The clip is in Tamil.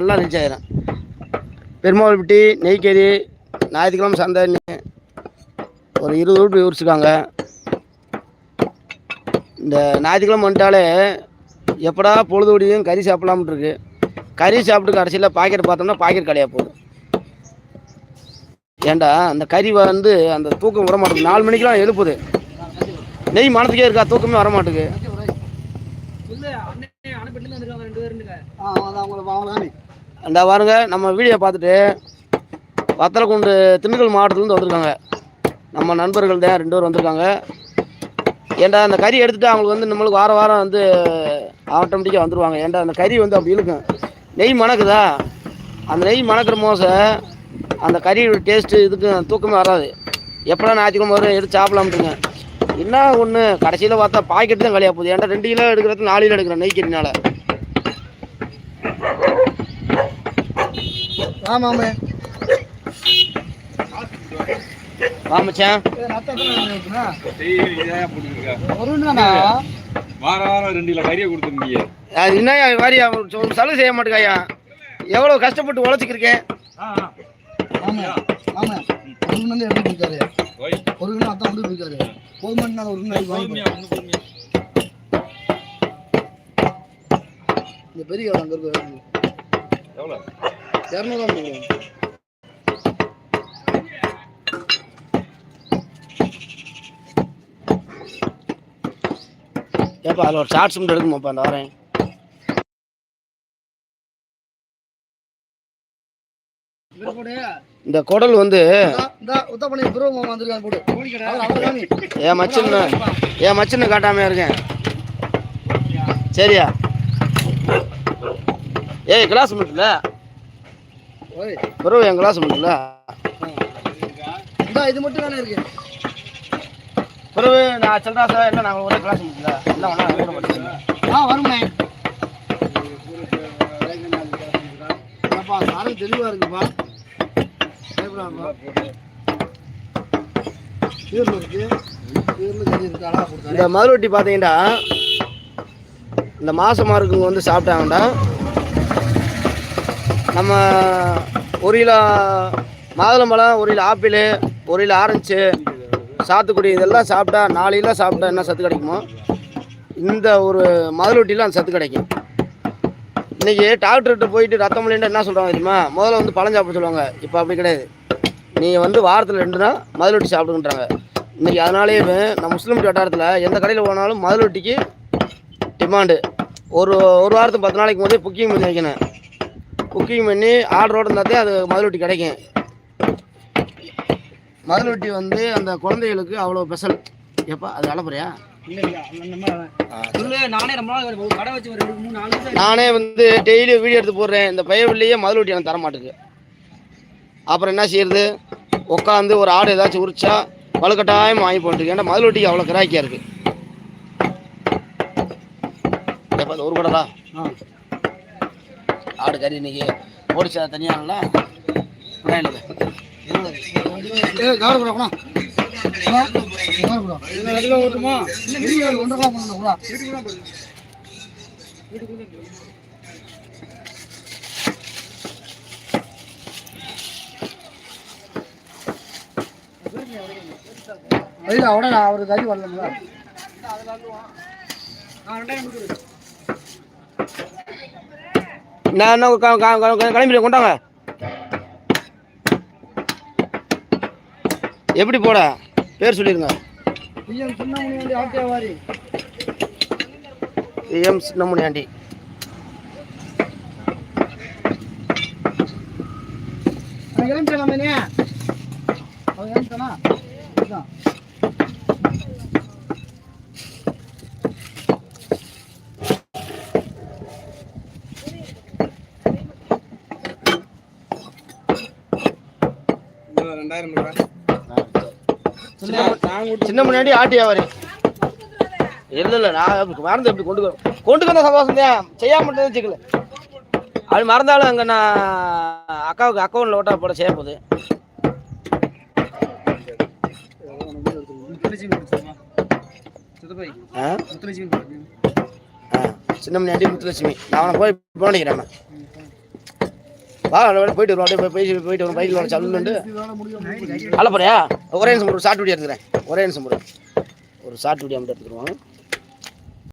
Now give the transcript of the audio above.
நல்லா ரீச் ஆயிரும் பெருமாள்பட்டி நெய்க்கறி ஞாயிற்றுக்கிழமை சந்தை ஒரு இருபது ரூபாய் உரிச்சுக்காங்க இந்த ஞாயிற்றுக்கிழமை வந்துட்டாலே எப்படா பொழுது விடியும் கறி சாப்பிடலாம்னு இருக்கு கறி சாப்பிட்டு கடைசியில் பாக்கெட் பார்த்தோம்னா பாக்கெட் கடையாக போகுது ஏண்டா அந்த கறி வந்து அந்த தூக்கம் வர மாட்டேங்குது நாலு மணிக்கெலாம் எழுப்புது நெய் மனத்துக்கே இருக்கா தூக்கமே வர மாட்டேங்குது அந்த பாருங்க நம்ம வீடியோ பார்த்துட்டு வத்தலக்குண்டு திண்டுக்கல் மாவட்டத்துலேருந்து வந்திருக்காங்க. நம்ம நண்பர்கள் தான் ரெண்டு பேர் வந்திருக்காங்க. ஏன்டா அந்த கறி எடுத்துகிட்டு அவங்களுக்கு வந்து நம்மளுக்கு வாரம் வாரம் வந்து ஆட்டோமேட்டிக்காக வந்துடுவாங்க ஏன்டா அந்த கறி வந்து அப்படி இருக்கும் நெய் மணக்குதா? அந்த நெய் மணக்கிற மோசை அந்த கறியோட டேஸ்ட்டு இதுக்கு தூக்கமே வராது. எப்படா ஞாயிற்றுக்கிழமை வரும் எடுத்து சாப்பிடலாம்ட்டுங்க. என்ன ஒன்று கடைசியில் பார்த்தா பாக்கெட்டு தான் கழியாக போகுது. ஏன்டா ரெண்டு கிலோ எடுக்கிறது நாலு கிலோ எடுக்கிறேன் நெய் ஆமாமே வாமச்சான் வாரம் வாரம் ரெண்டு கிலோ கறியை கொடுத்துருந்தீங்க. அது என்ன வாரி ஒரு சலுகை செய்ய மாட்டேங்கையா? எவ்வளோ கஷ்டப்பட்டு உழைச்சிக்கிருக்கேன்? ஆமா ஆமா ஒரு கிலோ எப்படி கொடுத்தாரு? ஒரு கிலோ அத்தான் கொண்டு போயிருக்காரு போதுமானா ஒரு கிலோ வாங்கி பொறுமையா ஒண்ணு பொறுமையா இந்த பெரிய அங்கே இருக்கு. எவ்வளோ இரநூறுவா ஏப்பா அதில் ஒரு ஷார்ட்ஸ் மட்டும் எடுக்குமாப்பா அந்த வரேன். இந்த குடல் வந்து ப்ரோ வந்திருக்காரு என் மச்சின்னு என் மச்சின்னு காட்டாம இருக்கேன்? சரியா? ஏய் கிளாஸ் மட்டும்ல? பிறகு என் கிளாஸ் மட்டும்ல இந்த இது மட்டும் தானே இருக்கு. பிறகு நான் சொல்றா சார் என்ன நாங்கள் ஒரே கிளாஸ் மட்டும்ல எல்லாம் ஒன்றா கூட படிச்சிருக்கோம் ஆ வருமே சாரம் தெளிவா இருக்குப்பா. இந்த மதுரொட்டி பார்த்தீங்கன்னா இந்த மாசமாக இருக்கவங்க வந்து சாப்பிட்டாங்கடா. நம்ம ஒரு கிலோ மாதுளம்பழம் ஒரு கிலோ ஆப்பிள் ஒரு கிலோ ஆரஞ்சு சாத்துக்குடி இதெல்லாம் சாப்பிட்டா நாலு கிலோ சாப்பிட்டா என்ன சத்து கிடைக்குமோ? இந்த ஒரு மதுரொட்டியில் அந்த சத்து கிடைக்கும். இன்றைக்கி டாக்டர்கிட்ட போயிட்டு ரத்தம் இல்லைன்னா என்ன சொல்கிறாங்க தெரியுமா? முதல்ல வந்து பழம் சாப்பிட சொல்லுவாங்க. இப்போ அப்படி கிடையாது. நீங்கள் வந்து வாரத்தில் ரெண்டு நாள் மதுரொட்டி சாப்பிடுங்கன்றாங்க. இன்றைக்கி அதனாலேயே நம்ம முஸ்லீம் வட்டாரத்தில் எந்த கடையில் போனாலும் மதுரொட்டிக்கு டிமாண்டு ஒரு ஒரு வாரத்துக்கு பத்து நாளைக்கு முதலே புக்கிங் பண்ணி வைக்கணும். புக்கிங் பண்ணி ஆர்டரோடு இருந்தால் தான் அது மதுரொட்டி கிடைக்கும். மதுரொட்டி வந்து அந்த குழந்தைகளுக்கு அவ்வளோ ஸ்பெஷல் எப்பா அது அளப்புறையா நானே ஒரு ஒரு வந்து டெய்லி வீடியோ எடுத்து போடுறேன். இந்த பையவில்லையே மதுரொட்டி எனக்கு தர மாட்டேங்குது அப்புறம் என்ன செய்யறது? உட்காந்து ஒரு ஆடு ஏதாச்சும் உரிச்சா வலுக்கட்டாயம் வாங்கி போட்டுருக்கு ஏன்னா மதுரொட்டிக்கு அவ்வளோ கிராக்கியாக இருக்குது எப்போ ஒரு கூடதா ஆ. ஆடு கறி இன்னைக்கு ஓடிச்சா தனியாகல இல்ல. அவட நான் அவரு கறி வரல நான் என்ன கிளம்பி கொண்டாங்க. எப்படி போட? பேர் சொல்லிடுங்க பிஎம் சின்ன மணி வந்து ஆட்டியா வாரி எம் சின்னமுனியாண்டி அவன் கிளம்பிட்டான் மேனே அவன் கிளம்பிட்டானா இதான். ரெண்டாயிரம் ரூபாய். சின்ன முன்னாடி ஆட்டி வியாபாரி. இல்லை இல்லை நான் மறந்து எப்படி கொண்டு கொண்டு வந்த சந்தோஷம் தான். செய்யாம மட்டும் வச்சுக்கல. அது மறந்தாலும் அங்கே நான் அக்காவுக்கு அக்கௌண்ட்டில் ஓட்டா போட செய்ய போகுது. சின்ன முன்னாடி முத்துலட்சுமி. நான் அவனை போய் போனிக்கிறேன் வா அப்படியே போயிட்டு வருவோம். அப்படியே போய் போயிட்டு வரும் பைக்கில் சல்லுண்டு அல்ல போறியா ஒரே நிமிஷம் ஒரு ஷார்ட் வீடியோ எடுத்துக்கிறேன். ஒரே நிமிஷம் ஒரு ஷார்ட் வீடியோ மட்டும் எடுத்துருவோம்